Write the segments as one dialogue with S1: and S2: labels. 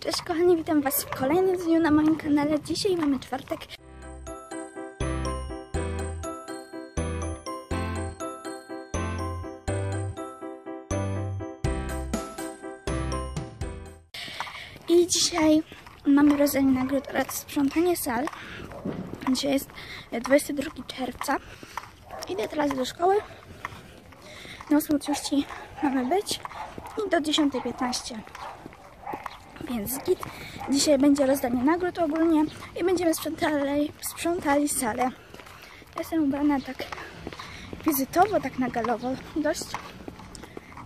S1: Cześć kochani, witam Was w kolejnym dniu na moim kanale. Dzisiaj mamy czwartek. I dzisiaj mamy rozdanie nagród oraz sprzątanie sal. Dzisiaj jest 22 czerwca. Idę teraz do szkoły. Na 8.30 mamy być i do 10.15 więc git. Dzisiaj będzie rozdanie nagród ogólnie i będziemy sprzątali, sprzątali salę. Jestem ubrana tak wizytowo, tak na galowo dość.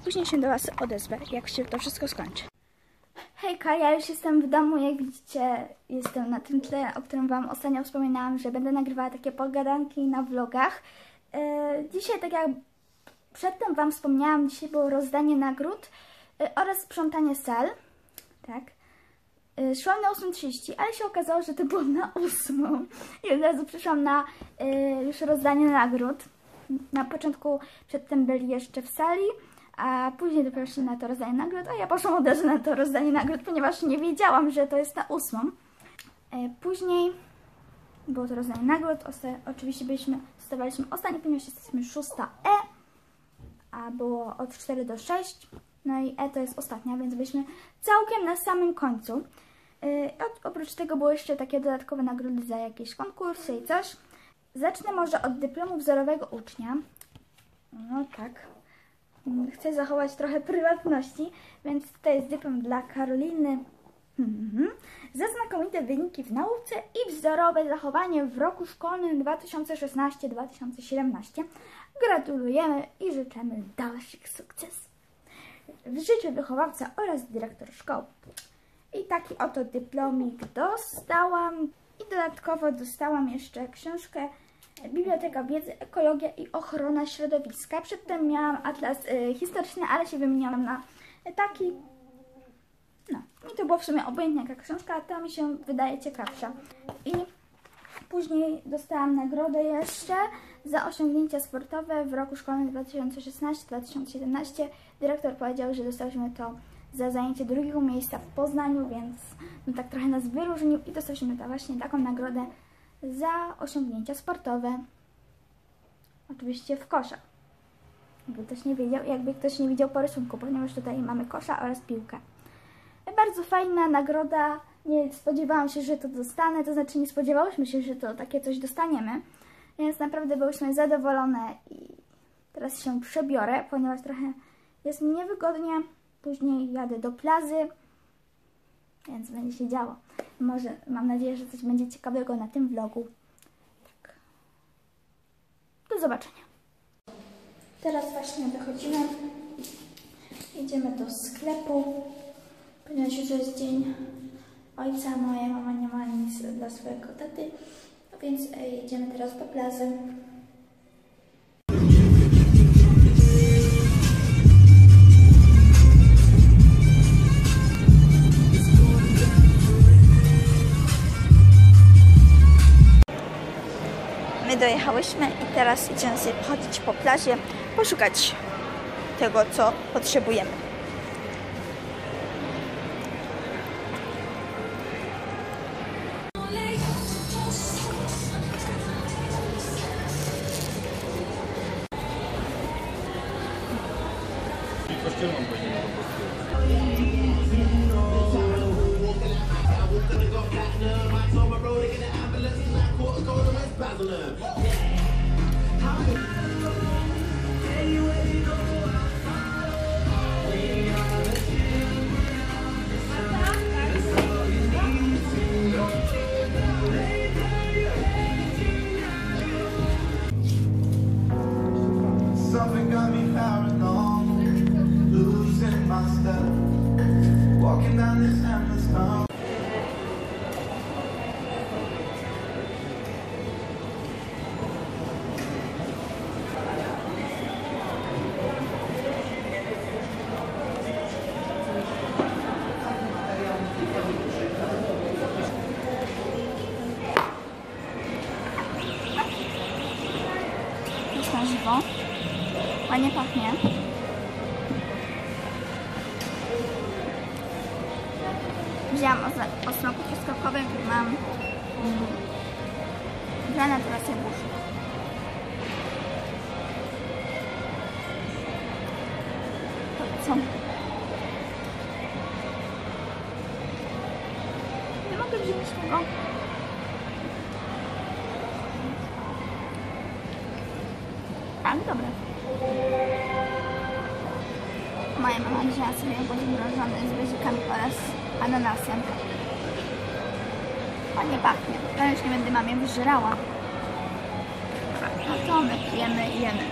S1: Później się do Was odezwę, jak się to wszystko skończy. Hejka, ja już jestem w domu, jak widzicie jestem na tym tle, o którym Wam ostatnio wspominałam, że będę nagrywała takie pogadanki na vlogach. Yy, dzisiaj, tak jak przedtem Wam wspomniałam, dzisiaj było rozdanie nagród yy, oraz sprzątanie sal tak. Y, szłam na 8.30, ale się okazało, że to było na 8. I od razu przyszłam na y, już rozdanie nagród. Na początku przedtem byli jeszcze w sali, a później dopiero szli na to rozdanie nagród, a ja poszłam od razu na to rozdanie nagród, ponieważ nie wiedziałam, że to jest na 8. Y, później było to rozdanie nagród, oczywiście byliśmy, stawaliśmy ostatnio, ponieważ jesteśmy 6E, a było od 4 do 6. No i E to jest ostatnia, więc byliśmy całkiem na samym końcu. Yy, oprócz tego były jeszcze takie dodatkowe nagrody za jakieś konkursy i coś. Zacznę może od dyplomu wzorowego ucznia. No tak. Chcę zachować trochę prywatności, więc tutaj jest dyplom dla Karoliny. Mhm. Za znakomite wyniki w nauce i wzorowe zachowanie w roku szkolnym 2016-2017. Gratulujemy i życzymy dalszych sukcesów życiu wychowawca oraz dyrektor szkoły. I taki oto dyplomik dostałam. I dodatkowo dostałam jeszcze książkę Biblioteka Wiedzy, Ekologia i Ochrona Środowiska. Przedtem miałam atlas y, historyczny, ale się wymieniłam na taki. No, i to było w sumie obojętnie jaka książka, a ta mi się wydaje ciekawsza. I później dostałam nagrodę jeszcze za osiągnięcia sportowe w roku szkolnym 2016-2017. Dyrektor powiedział, że dostałyśmy to za zajęcie drugiego miejsca w Poznaniu, więc no tak trochę nas wyróżnił i dostałyśmy to właśnie taką nagrodę za osiągnięcia sportowe. Oczywiście w koszach. Jakby ktoś nie wiedział, jakby ktoś nie widział po rysunku, ponieważ tutaj mamy kosza oraz piłkę. Bardzo fajna nagroda. Nie spodziewałam się, że to dostanę, to znaczy nie spodziewałyśmy się, że to takie coś dostaniemy. Więc naprawdę byłyśmy zadowolone i teraz się przebiorę, ponieważ trochę jest mi niewygodnie. Później jadę do plazy, więc będzie się działo. Może, mam nadzieję, że coś będzie ciekawego na tym vlogu. Tak. Do zobaczenia. Teraz właśnie wychodzimy. Idziemy do sklepu, ponieważ już jest dzień ojca. Moja mama nie ma nic dla swojego taty. Więc e, jedziemy teraz do plazy. My dojechałyśmy i teraz idziemy sobie chodzić po plaży, poszukać tego, co potrzebujemy.
S2: Walking down this endless tunnel.
S1: Wzięłam o, o smaku truskawkowym mam granat oraz jabłuszko. To co? Nie mogę wziąć tego. Owoc mrożony z bezikami oraz ananasem. Ładnie pachnie. Ja już nie będę mamie wyżerała. No to my pijemy i jemy.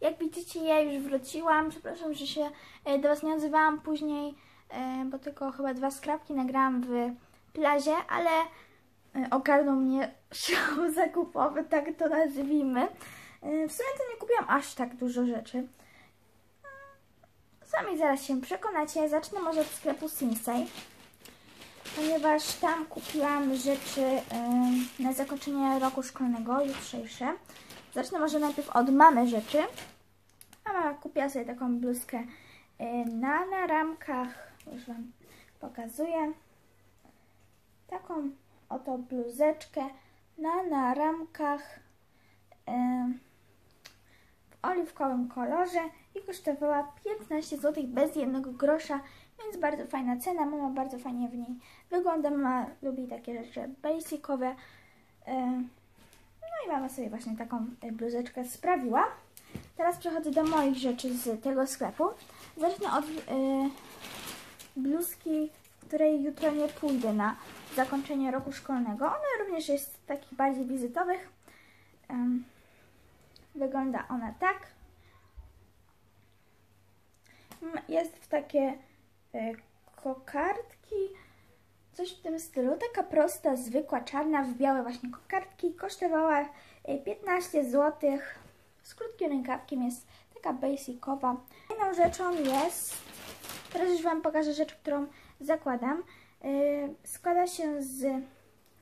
S1: Jak widzicie, ja już wróciłam. Przepraszam, że się e, do Was nie odzywałam później, e, bo tylko chyba dwa skrapki nagrałam w plazie, ale ogarnął mnie szał zakupowy, tak to nazwijmy. E, W sumie to nie kupiłam aż tak dużo rzeczy. Sami zaraz się przekonacie. Zacznę może od sklepu Sinsei, ponieważ tam kupiłam rzeczy e, na zakończenie roku szkolnego, jutrzejsze. Zacznę może najpierw od mamy rzeczy. Mama kupiła sobie taką bluzkę na, na ramkach. Już Wam pokazuję. Taką oto bluzeczkę na, na ramkach w oliwkowym kolorze i kosztowała 15 zł bez jednego grosza, więc bardzo fajna cena. Mama bardzo fajnie w niej wygląda. Mama lubi takie rzeczy basicowe. No i mama sobie właśnie taką bluzeczkę sprawiła. Teraz przechodzę do moich rzeczy z tego sklepu. Zacznę od y, bluzki, której jutro nie pójdę na zakończenie roku szkolnego. Ona również jest z takich bardziej wizytowych. Wygląda ona tak. Mm, Jest w takie y, kokardki, coś w tym stylu. Taka prosta, zwykła, czarna, w białe właśnie kokardki. Kosztowała y, 15 zł. Z krótkim rękawkiem jest taka basicowa. Inną rzeczą jest, teraz już Wam pokażę rzecz, którą zakładam. Yy, składa się z,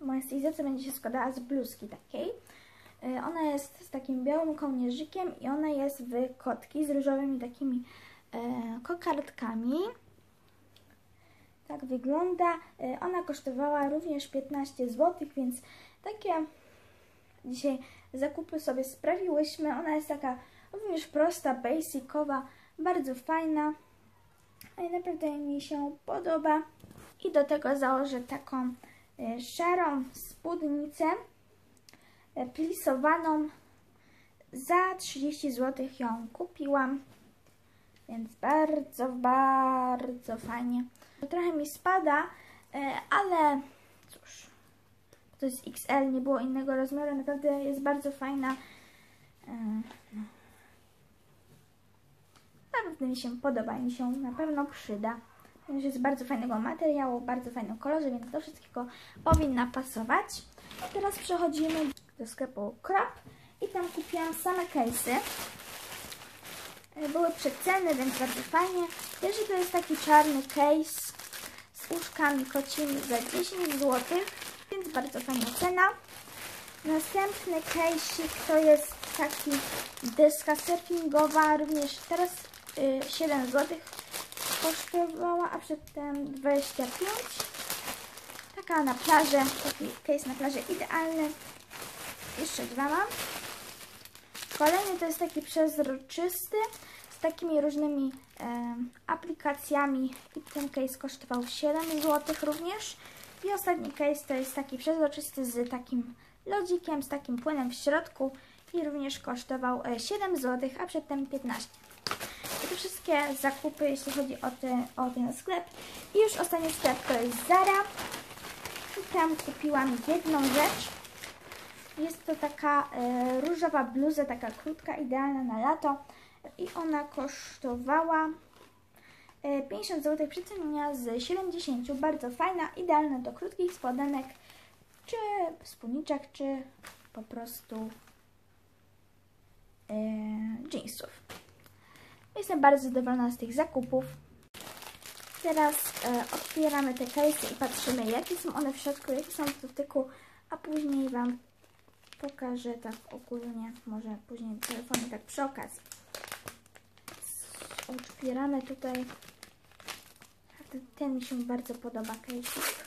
S1: moja stylizacja będzie się składała z bluzki takiej. Yy, ona jest z takim białym kołnierzykiem i ona jest w kotki z różowymi takimi yy, kokardkami. Tak wygląda. Ona kosztowała również 15 zł, więc takie dzisiaj zakupy sobie sprawiłyśmy. Ona jest taka również prosta, basicowa, bardzo fajna. I naprawdę mi się podoba. I do tego założę taką e, szarą spódnicę e, plisowaną. Za 30 zł ją kupiłam. Więc bardzo, bardzo fajnie. Trochę mi spada, e, ale cóż, to jest XL, nie było innego rozmiaru, naprawdę jest bardzo fajna. Naprawdę mi się podoba mi się na pewno przyda. Ponieważ jest bardzo fajnego materiału, bardzo fajnym kolorze, więc do wszystkiego powinna pasować. Teraz przechodzimy do sklepu Crop i tam kupiłam same case'y. E, Były przecenne, więc bardzo fajnie. Pierwszy to jest taki czarny case z uszkami kocimi za 10 zł, więc bardzo fajna cena. Następny case'ik to jest taki deska surfingowa, również teraz 7 zł kosztowała, a przedtem 25. Taka na plażę, taki case na plażę idealny. Jeszcze dwa mam. Kolejny to jest taki przezroczysty z takimi różnymi em, aplikacjami i ten case kosztował 7 zł również. I ostatni case to jest taki przezroczysty z takim lodzikiem, z takim płynem w środku i również kosztował e, 7 zł, a przedtem 15. Wszystkie zakupy, jeśli chodzi o, te, o ten sklep. I już ostatni sklep to jest Zara. I tam kupiłam jedną rzecz. Jest to taka e, różowa bluza, taka krótka, idealna na lato. I ona kosztowała e, 50 zł przecenienia z 70. Bardzo fajna, idealna do krótkich spodenek, czy spódniczek, czy po prostu e, jeansów. Jestem bardzo zadowolona z tych zakupów. Teraz e, otwieramy te case'y i patrzymy, jakie są one w środku, jakie są w dotyku, a później Wam pokażę tak ogólnie, może później telefonie tak przy okazji. Otwieramy tutaj. Ten, ten mi się bardzo podoba, case'ik.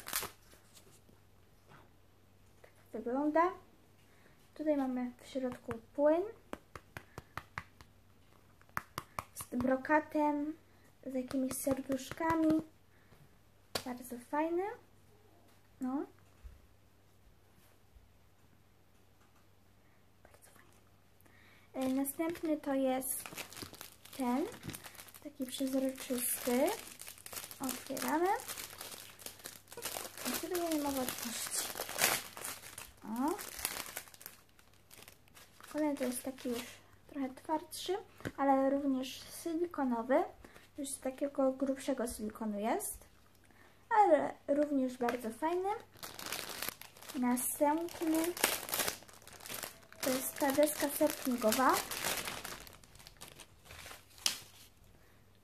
S1: Tak wygląda. Tutaj mamy w środku płyn z brokatem, z jakimiś serduszkami. Bardzo fajny. No. Bardzo. E, Następny to jest ten, taki przezroczysty. Otwieramy. I tutaj nie mogę otworzyć. O. Kolejny to jest taki już trochę twardszy, ale również silikonowy. Już z takiego grubszego silikonu jest. Ale również bardzo fajny. Następny to jest ta deska surfingowa.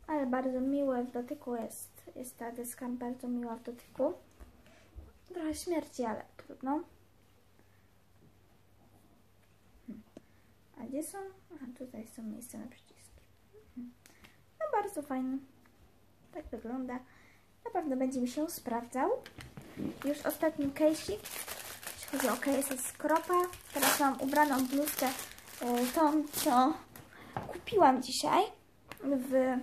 S1: Ale bardzo miłe w dotyku jest. Jest ta deska bardzo miła w dotyku. Trochę śmierci, ale trudno. A gdzie są? Aha, tutaj są miejsca na przyciski. Mhm. No bardzo fajny. Tak wygląda. Na pewno będzie mi się sprawdzał. Już ostatni case'ik. Jeśli chodzi o case jest skropa. Teraz mam ubraną bluzkę e, tą, co kupiłam dzisiaj w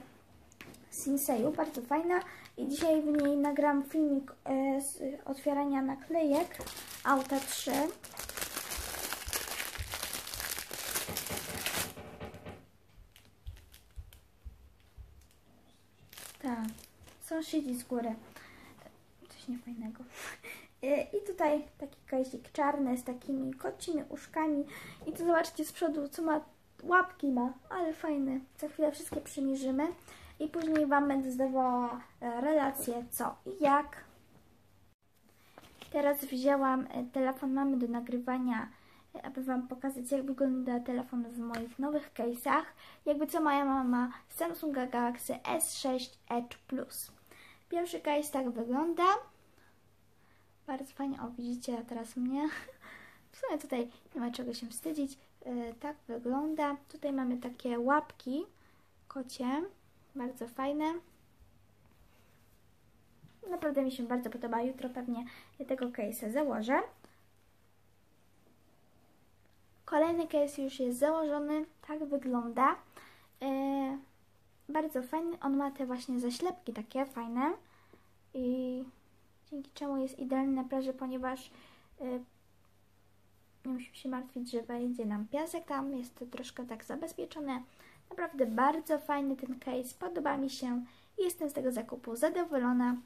S1: Sinseju. Bardzo fajna. I dzisiaj w niej nagram filmik e, z otwierania naklejek Auta 3. Tak, sąsiedzi z góry. Coś niefajnego. E, I tutaj taki kajsik czarny z takimi kocimi uszkami. I tu zobaczcie z przodu, co ma, łapki ma, ale fajny. Za chwilę wszystkie przymierzymy. I później Wam będę zdawała e, relację co i jak. Teraz wzięłam e, telefon mamy do nagrywania, aby Wam pokazać jak wygląda telefon w moich nowych case'ach. Jakby co moja mama Samsunga Galaxy S6 Edge Plus. Pierwszy case tak wygląda. Bardzo fajnie, o widzicie teraz mnie. W sumie tutaj nie ma czego się wstydzić. E, Tak wygląda. Tutaj mamy takie łapki kocie. Bardzo fajne. Naprawdę mi się bardzo podoba. Jutro pewnie tego case'a założę. Kolejny case już jest założony. Tak wygląda. E, bardzo fajny. On ma te właśnie zaślepki takie fajne. I dzięki czemu jest idealny na plaży, ponieważ e, nie musimy się martwić, że wejdzie nam piasek. Tam jest to troszkę tak zabezpieczone. Naprawdę bardzo fajny ten case, podoba mi się i jestem z tego zakupu zadowolona.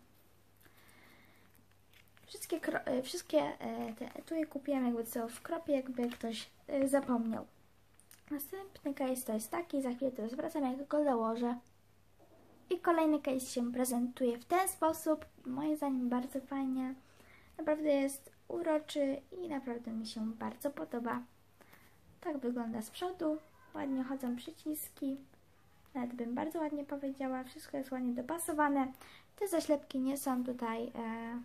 S1: Wszystkie, e, wszystkie e, te etui kupiłam jakby co w kropie, jakby ktoś e, zapomniał. Następny case to jest taki, za chwilę to zwracam, jak go założę. I kolejny case się prezentuje w ten sposób, moim zdaniem bardzo fajnie. Naprawdę jest uroczy i naprawdę mi się bardzo podoba. Tak wygląda z przodu. Ładnie chodzą przyciski. Nawet bym bardzo ładnie powiedziała. Wszystko jest ładnie dopasowane. Te zaślepki nie są tutaj... E,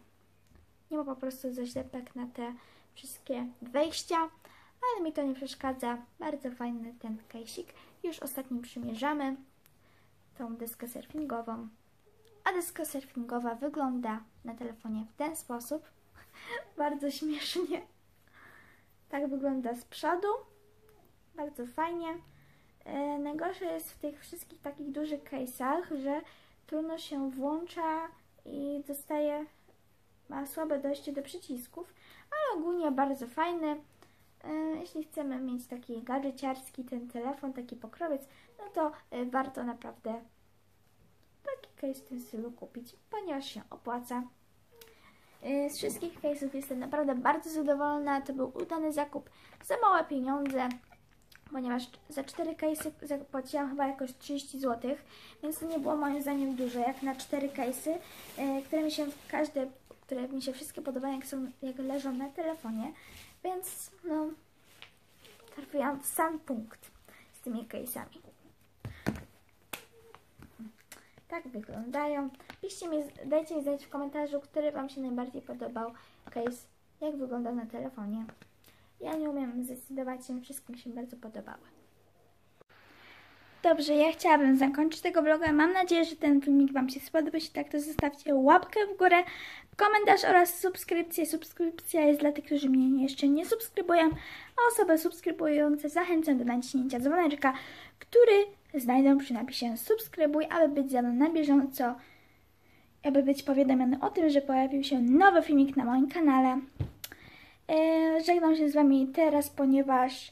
S1: nie ma po prostu zaślepek na te wszystkie wejścia. Ale mi to nie przeszkadza. Bardzo fajny ten kejsik. Już ostatnim przymierzamy tą deskę surfingową. A deska surfingowa wygląda na telefonie w ten sposób. Bardzo śmiesznie. Tak wygląda z przodu. Bardzo fajnie. E, najgorsze jest w tych wszystkich takich dużych case'ach, że trudno się włącza i dostaje, ma słabe dojście do przycisków, ale ogólnie bardzo fajny. E, jeśli chcemy mieć taki gadżeciarski ten telefon, taki pokrowiec, no to e, warto naprawdę taki case w tym stylu kupić, ponieważ się opłaca. Y, Z wszystkich case'ów jestem naprawdę bardzo zadowolona. To był udany zakup za małe pieniądze, ponieważ za 4 case'y zapłaciłam chyba jakoś 30 zł, więc to nie było moim zdaniem dużo, jak na 4 case'y, które mi się każde, które mi się wszystkie podobają, jak, są, jak leżą na telefonie, więc no trafiłam w sam punkt z tymi case'ami. Tak wyglądają. Piszcie mi, dajcie mi znać w komentarzu, który Wam się najbardziej podobał case, jak wyglądał na telefonie. Ja nie umiem zdecydować się, wszystkim się bardzo podobały. Dobrze, ja chciałabym zakończyć tego vloga. Mam nadzieję, że ten filmik Wam się spodoba. Jeśli tak, to zostawcie łapkę w górę, komentarz oraz subskrypcję. Subskrypcja jest dla tych, którzy mnie jeszcze nie subskrybują, a osoby subskrybujące zachęcam do naciśnięcia dzwoneczka, który znajdą przy napisie subskrybuj, aby być ze mną na bieżąco, aby być powiadomiony o tym, że pojawił się nowy filmik na moim kanale. E, Żegnam się z Wami teraz, ponieważ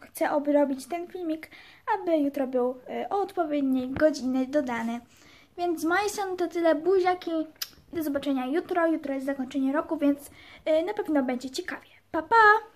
S1: chcę obrobić ten filmik, aby jutro był e, o odpowiedniej godziny dodany. Więc z mojej strony to tyle. Buziaki. Do zobaczenia jutro. Jutro jest zakończenie roku, więc e, na pewno będzie ciekawie. Pa, pa!